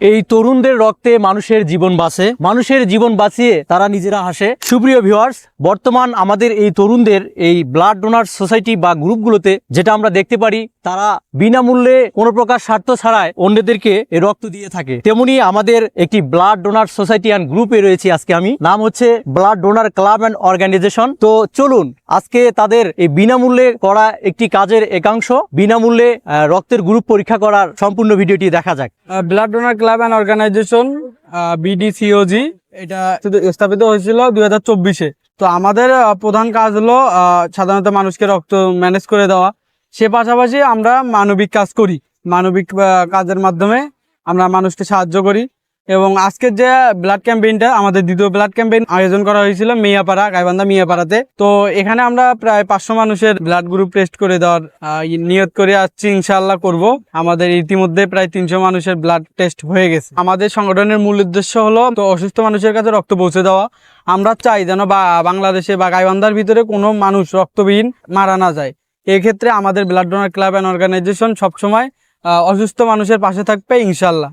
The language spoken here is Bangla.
এই তরুণদের রক্তে মানুষের জীবন বাঁচে। মানুষের জীবন বাঁচিয়ে তারা নিজেরা হাসে। সুপ্রিয় ভিউয়ার্স বর্তমান আমাদের এই তরুণদের এই ব্লাড ডোনার সোসাইটি বা গ্রুপগুলোতে যেটা আমরা দেখতে পারি, তারা বিনামূল্যে কোনো প্রকার স্বার্থ ছাড়াই অন্যদেরকে রক্ত দিয়ে থাকে। তেমনি আমাদের একটি ব্লাড ডোনার সোসাইটি অ্যান্ড গ্রুপে রয়েছে আজকে আমি। নাম হচ্ছে blood donor club and organisation তো চলুন, আজকে তাদের এই বিনামূল্যে করা একটি কাজের একাংশ, বিনামূল্যে রক্তের গ্রুপ পরীক্ষা করার সম্পূর্ণ ভিডিওটি দেখা যাক। Blood donor club and organisation BDCOG এটা শুধু স্থাপিত হয়েছিল দুই হাজার চব্বিশে। তো আমাদের প্রধান কাজ হলো সাধারণত মানুষকে রক্ত ম্যানেজ করে দেওয়া। সে পাশাপাশি আমরা মানবিক কাজ করি। মানবিক কাজের মাধ্যমে আমরা মানুষকে সাহায্য করি। এবং আজকের যে ব্লাড ক্যাম্পেইনটা আমাদের দ্বিতীয় ব্লাড ক্যাম্পেইন আয়োজন করা হয়েছিল মিয়াপাড়া, গাইবান্ধা মিয়াপাড়াতে। তো এখানে আমরা প্রায় পাঁচশো মানুষের ব্লাড গ্রুপ টেস্ট করে দেওয়ার নিয়ত করে আসছি, ইনশাআল্লাহ করব। আমাদের ইতিমধ্যে প্রায় তিনশো মানুষের ব্লাড টেস্ট হয়ে গেছে। আমাদের সংগঠনের মূল উদ্দেশ্য হলো, তো অসুস্থ মানুষের কাছে রক্ত পৌঁছে দেওয়া। আমরা চাই যেন বা বাংলাদেশে বা গাইবান্ধার ভিতরে কোনো মানুষ রক্তবিহীন মারা না যায়। এক্ষেত্রে আমাদের blood donor club and organisation সবসময় অসুস্থ মানুষের পাশে থাকবে ইনশাল্লাহ